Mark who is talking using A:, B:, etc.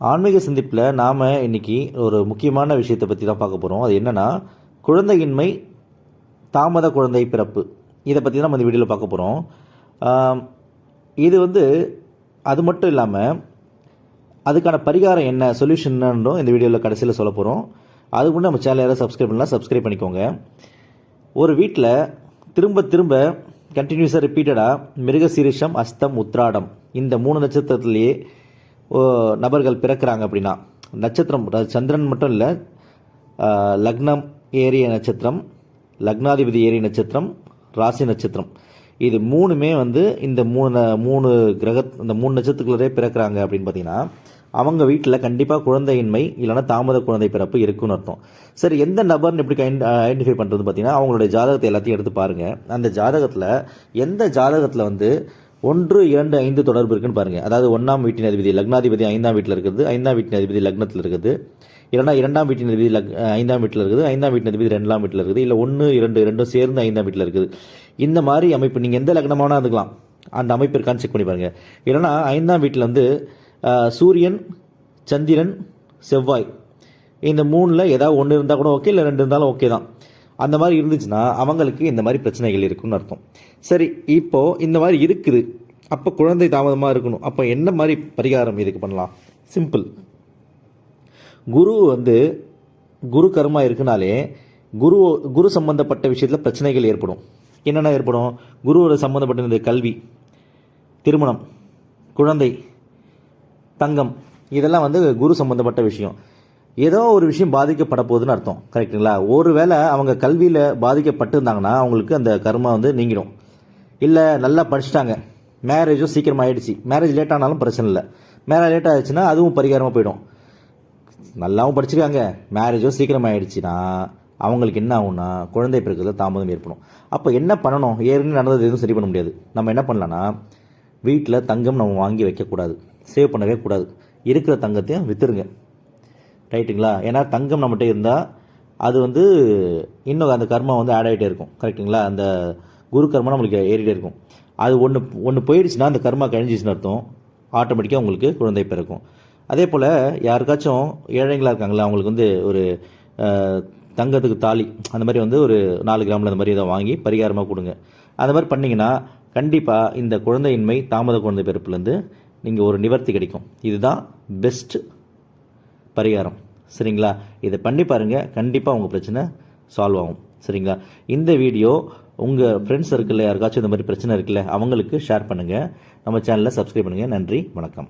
A: ஆன்மீக சந்திப்பில் நாம் இன்னைக்கு ஒரு முக்கியமான விஷயத்தை பற்றி தான் பார்க்க போகிறோம் அது என்னென்னா குழந்தையின்மை தாமத குழந்தை பிறப்பு. இதை பற்றி தான் நம்ம இந்த வீடியோவில் பார்க்க போகிறோம் இது வந்து அது மட்டும் இல்லாமல் அதுக்கான பரிகாரம் என்ன சொல்யூஷன் என்னன்றோம் இந்த வீடியோவில் கடைசியில் சொல்ல போகிறோம் அதுக்கு முன்னே நம்ம சேனல் யாராவது சப்ஸ்கிரைப் பண்ணலாம் சப்ஸ்கிரைப் பண்ணிக்கோங்க. ஒரு வீட்டில் திரும்ப திரும்ப கண்டினியூஸாக ரிப்பீட்டடாக மிருகசீரிஷம் அஸ்தம் உத்ராடம் இந்த மூணு நட்சத்திரத்துலேயே நபர்கள் பிறக்கிறாங்க அப்படின்னா நட்சத்திரம் சந்திரன் மட்டும் இல்லை லக்னம் ஏரிய நட்சத்திரம் லக்னாதிபதி ஏரிய நட்சத்திரம் ராசி நட்சத்திரம். இது மூணுமே வந்து இந்த மூணு மூணு கிரக இந்த மூணு நட்சத்திரங்களே பிறக்கிறாங்க அப்படின்னு பார்த்தீங்கன்னா அவங்க வீட்டில் கண்டிப்பாக குழந்தையின்மை இல்லைனா தாமத குழந்தை பிறப்பு இருக்குன்னு அர்த்தம். சரி எந்த நபர்னு எப்படி ஐடென்டிஃபை பண்ணுறது பார்த்தீங்கன்னா அவங்களுடைய ஜாதகத்தை எல்லாத்தையும் எடுத்து பாருங்கள் அந்த ஜாதகத்தில் எந்த ஜாதகத்தில் வந்து ஒன்று இரண்டு ஐந்து தொடர்பு இருக்குன்னு பாருங்கள் அதாவது ஒன்றாம் வீட்டின் அதிபதி லக்னாதிபதி ஐந்தாம் வீட்டில் இருக்குது ஐந்தாம் வீட்டின் அதிபதி லக்னத்தில் இருக்குது. இல்லைன்னா இரண்டாம் வீட்டின் அதிபதி லக் ஐந்தாம் வீட்டில் இருக்குது ஐந்தாம் வீட்டின் அதிபதி ரெண்டாம் வீட்டில் இருக்குது இல்லை ஒன்று இரண்டு ரெண்டும் சேர்ந்து ஐந்தாம் வீட்டில் இருக்குது. இந்த மாதிரி அமைப்பு நீங்கள் எந்த லக்னமானா இருக்கலாம் அந்த அமைப்பு இருக்கான்னு செக் பண்ணி பாருங்கள் இல்லைன்னா ஐந்தாம் வீட்டில் வந்து சூரியன் சந்திரன் செவ்வாய். இந்த மூணில் ஏதாவது ஒன்று இருந்தால் கூட ஓகே இல்லை ரெண்டு இருந்தாலும் ஓகே தான். அந்த மாதிரி இருந்துச்சுன்னா அவங்களுக்கு இந்த மாதிரி பிரச்சனைகள் இருக்குன்னு அர்த்தம். சரி இப்போது இந்த மாதிரி இருக்குது. அப்போ குழந்தை தாமதமாக இருக்கணும். அப்போ என்ன மாதிரி பரிகாரம் இதுக்கு பண்ணலாம்? சிம்பிள் குரு வந்து குரு கர்மா இருக்குனாலே குரு குரு சம்பந்தப்பட்ட விஷயத்தில் பிரச்சனைகள் ஏற்படும். என்னென்ன ஏற்படும்? குருவோட சம்மந்தப்பட்ட இந்த கல்வி திருமணம் குழந்தை தங்கம் இதெல்லாம் வந்து குரு சம்பந்தப்பட்ட விஷயம். ஏதோ ஒரு விஷயம் பாதிக்கப்பட போகுதுன்னு அர்த்தம். கரெக்டுங்களா ஒருவேளை அவங்க கல்வியில் பாதிக்கப்பட்டிருந்தாங்கன்னா அவங்களுக்கு அந்த கர்மா வந்து நீங்கிடும். இல்லை நல்லா படிச்சுட்டாங்க. மேரேஜும் சீக்கிரம் ஆயிடுச்சு. மேரேஜ் லேட் ஆனாலும் பிரச்சனை இல்லை. மேரேஜ் லேட் ஆயிடுச்சுன்னா அதுவும் பரிகாரமாக போயிடும். நல்லாவும் படிச்சிருக்காங்க. மேரேஜும் சீக்கிரம் ஆயிடுச்சுன்னா அவங்களுக்கு என்ன ஆகும்னா குழந்தை பிறகுல தாமதம் ஏற்படும். அப்போ என்ன பண்ணணும்? ஏற்கனவே நடந்தது எதுவும் சரி பண்ண முடியாது. நம்ம என்ன பண்ணலான்னா வீட்டில் தங்கம் நம்ம வாங்கி வைக்கக்கூடாது. சேவ் பண்ணவே கூடாது. இருக்கிற தங்கத்தையும் விற்றுருங்க ரைட்டுங்களா? ஏன்னா தங்கம் நம்மகிட்ட இருந்தால் அது வந்து இன்னும் அந்த கர்மா வந்து ஆட் ஆகிட்டே இருக்கும். கரெக்ட்டுங்களா அந்த குரு கர்மா நம்மளுக்கு ஏறிட்டே இருக்கும். அது ஒன்று ஒன்று போயிடுச்சுன்னா அந்த கர்மா கழிஞ்சிச்சுன்னு அர்த்தம். ஆட்டோமேட்டிக்காக உங்களுக்கு குழந்தை பிறக்கும். அதே போல் யாருக்காச்சும் ஏழைங்களாக இருக்காங்களா? அவங்களுக்கு வந்து ஒரு தங்கத்துக்கு தாலி அந்த மாதிரி வந்து ஒரு நாலு கிராமில் அந்த மாதிரி இதை வாங்கி பரிகாரமாக கொடுங்க. அந்த மாதிரி பண்ணிங்கன்னா கண்டிப்பாக இந்த குழந்தையின்மை தாமத குழந்தை பிறப்புலேருந்து நீங்கள் ஒரு நிவர்த்தி கிடைக்கும். இதுதான் பெஸ்ட்டு பரிகாரம். சரிங்களா? இதை பண்ணி பாருங்கள் கண்டிப்பாக உங்கள் பிரச்சனை சால்வ் ஆகும். சரிங்களா? இந்த வீடியோ உங்கள் ஃப்ரெண்ட்ஸ் சர்க்கிளில் யாருக்காச்சும் இந்த மாதிரி பிரச்சனை இருக்குல்ல அவங்களுக்கு ஷேர் பண்ணுங்கள் நம்ம சேனலை சப்ஸ்கிரைப் பண்ணுங்கள் நன்றி வணக்கம்.